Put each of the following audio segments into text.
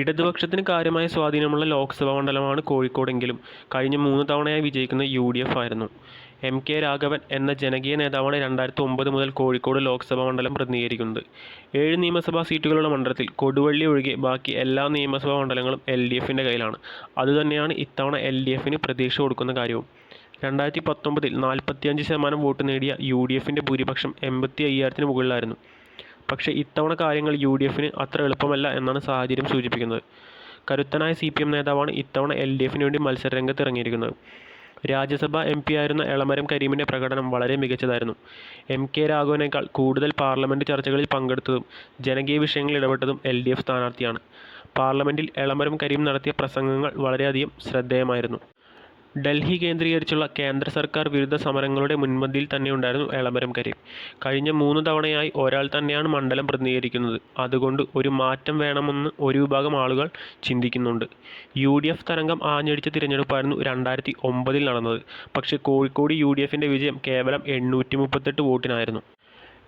ഇടതുപക്ഷത്തിന് കാര്യമായ സ്വാധീനമുള്ള ലോക്സഭാ മണ്ഡലമാണ് കോഴിക്കോടെങ്കിലും കഴിഞ്ഞ മൂന്ന് തവണയായി വിജയിക്കുന്ന യു ഡി എഫ് ആയിരുന്നു. എം കെ രാഘവൻ എന്ന ജനകീയ നേതാവാണ് രണ്ടായിരത്തി ഒമ്പത് മുതൽ കോഴിക്കോട് ലോക്സഭാ മണ്ഡലം പ്രതിനിധീകരിക്കുന്നത്. ഏഴ് നിയമസഭാ സീറ്റുകളുള്ള മണ്ഡലത്തിൽ കൊടുവള്ളി ഒഴികെ ബാക്കി എല്ലാ നിയമസഭാ മണ്ഡലങ്ങളും എൽ ഡി എഫിന്റെ കയ്യിലാണ്. അതുതന്നെയാണ് ഇത്തവണ എൽ ഡി എഫിന് പ്രതീക്ഷ കൊടുക്കുന്ന കാര്യവും. രണ്ടായിരത്തി പത്തൊമ്പതിൽ നാൽപ്പത്തിയഞ്ച് ശതമാനം വോട്ട് നേടിയ യു ഡി എഫിന്റെ ഭൂരിപക്ഷം എൺപത്തി അയ്യായിരത്തിന് മുകളിലായിരുന്നു. പക്ഷേ ഇത്തവണ കാര്യങ്ങൾ യു ഡി എഫിന് അത്ര എളുപ്പമല്ല എന്നാണ് സാഹചര്യം സൂചിപ്പിക്കുന്നത്. കരുത്തനായ സി പി എം നേതാവാണ് ഇത്തവണ എൽ ഡി എഫിന് വേണ്ടി മത്സരരംഗത്ത് ഇറങ്ങിയിരിക്കുന്നത് രാജ്യസഭ എം പി ആയിരുന്ന എളമരം കരീമിന്റെ പ്രകടനം വളരെ മികച്ചതായിരുന്നു. എം കെ രാഘവനേക്കാൾ കൂടുതൽ പാർലമെന്റ് ചർച്ചകളിൽ പങ്കെടുത്തതും ജനകീയ വിഷയങ്ങളിൽ ഇടപെട്ടതും എൽ ഡി എഫ് സ്ഥാനാർത്ഥിയാണ്. പാർലമെന്റിൽ എളമരം കരീം നടത്തിയ പ്രസംഗങ്ങൾ വളരെയധികം ശ്രദ്ധേയമായിരുന്നു. ഡൽഹി കേന്ദ്രീകരിച്ചുള്ള കേന്ദ്ര സർക്കാർ വിരുദ്ധ സമരങ്ങളുടെ മുൻപന്തിയിൽ തന്നെയുണ്ടായിരുന്നു എളമരം കരീം. കഴിഞ്ഞ മൂന്ന് തവണയായി ഒരാൾ തന്നെയാണ് മണ്ഡലം പ്രതിനിധീകരിക്കുന്നത്. അതുകൊണ്ട് ഒരു മാറ്റം വേണമെന്ന് ഒരു വിഭാഗം ആളുകൾ ചിന്തിക്കുന്നുണ്ട്. യു ഡി എഫ് തരംഗം ആഞ്ഞടിച്ച തിരഞ്ഞെടുപ്പായിരുന്നു രണ്ടായിരത്തി ഒമ്പതിൽ നടന്നത്. പക്ഷേ കോഴിക്കോട് യു ഡി എഫിന്റെ വിജയം കേവലം എണ്ണൂറ്റി മുപ്പത്തെട്ട് വോട്ടിനായിരുന്നു.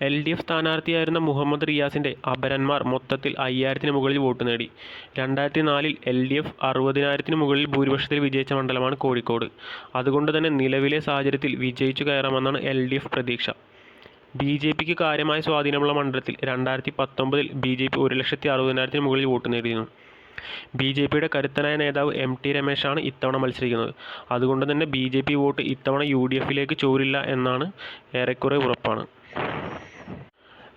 എൽ ഡി എഫ് സ്ഥാനാർത്ഥിയായിരുന്ന മുഹമ്മദ് റിയാസിന്റെ അപരന്മാർ മൊത്തത്തിൽ അയ്യായിരത്തിന് മുകളിൽ വോട്ട് നേടി. രണ്ടായിരത്തി നാലിൽ എൽ ഡി എഫ് അറുപതിനായിരത്തിന് മുകളിൽ ഭൂരിപക്ഷത്തിൽ വിജയിച്ച മണ്ഡലമാണ് കോഴിക്കോട്. അതുകൊണ്ട് തന്നെ നിലവിലെ സാഹചര്യത്തിൽ വിജയിച്ചു കയറാമെന്നാണ് എൽ ഡി എഫ് പ്രതീക്ഷ. ബി ജെ പിക്ക് കാര്യമായ സ്വാധീനമുള്ള മണ്ഡലത്തിൽ രണ്ടായിരത്തി പത്തൊമ്പതിൽ ബി ജെ പി ഒരു ലക്ഷത്തി അറുപതിനായിരത്തിന് മുകളിൽ വോട്ട് നേടിയിരുന്നു. ബി ജെ പിയുടെ കരുത്തനായ നേതാവ് എം ടി രമേശാണ് ഇത്തവണ മത്സരിക്കുന്നത്. അതുകൊണ്ട് തന്നെ ബി ജെ പി വോട്ട് ഇത്തവണ യു ഡി എഫിലേക്ക് ചോരില്ല എന്നാണ് ഏറെക്കുറെ ഉറപ്പാണ്.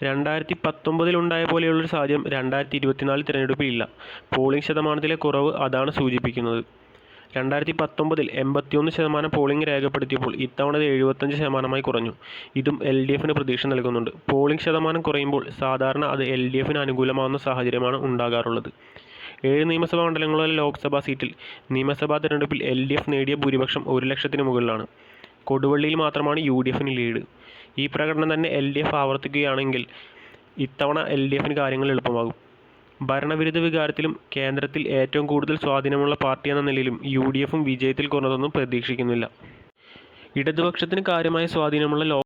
രണ്ടായിരത്തി പത്തൊമ്പതിലുണ്ടായ പോലെയുള്ളൊരു സാഹചര്യം രണ്ടായിരത്തി ഇരുപത്തിനാല് തിരഞ്ഞെടുപ്പിൽ ഇല്ല. പോളിംഗ് ശതമാനത്തിലെ കുറവ് അതാണ് സൂചിപ്പിക്കുന്നത്. രണ്ടായിരത്തി പത്തൊമ്പതിൽ എൺപത്തിയൊന്ന് ശതമാനം പോളിംഗ് രേഖപ്പെടുത്തിയപ്പോൾ ഇത്തവണ ഇത് എഴുപത്തഞ്ച് ശതമാനമായി കുറഞ്ഞു. ഇതും എൽ ഡി എഫിന് പ്രതീക്ഷ നൽകുന്നുണ്ട്. പോളിംഗ് ശതമാനം കുറയുമ്പോൾ സാധാരണ അത് എൽ ഡി എഫിന് അനുകൂലമാകുന്ന സാഹചര്യമാണ് ഉണ്ടാകാറുള്ളത്. ഏഴ് നിയമസഭാ മണ്ഡലങ്ങളിലെ ലോക്സഭാ സീറ്റിൽ നിയമസഭാ തിരഞ്ഞെടുപ്പിൽ എൽ ഡി എഫ് നേടിയ ഭൂരിപക്ഷം ഒരു ലക്ഷത്തിന് മുകളിലാണ്. കൊടുവള്ളിയിൽ മാത്രമാണ് യു ഡി എഫിന് ലീഡ്. ഈ പ്രകടനം തന്നെ എൽ ഡി എഫ് ആവർത്തിക്കുകയാണെങ്കിൽ ഇത്തവണ എൽ ഡി എഫിന് കാര്യങ്ങൾ എളുപ്പമാകും. ഭരണവിരുദ്ധ വികാരത്തിലും കേന്ദ്രത്തിൽ ഏറ്റവും കൂടുതൽ സ്വാധീനമുള്ള പാർട്ടി എന്ന നിലയിലും യു ഡി എഫും വിജയത്തിൽ കുറഞ്ഞതൊന്നും പ്രതീക്ഷിക്കുന്നില്ല. ഇടതുപക്ഷത്തിന് കാര്യമായ സ്വാധീനമുള്ള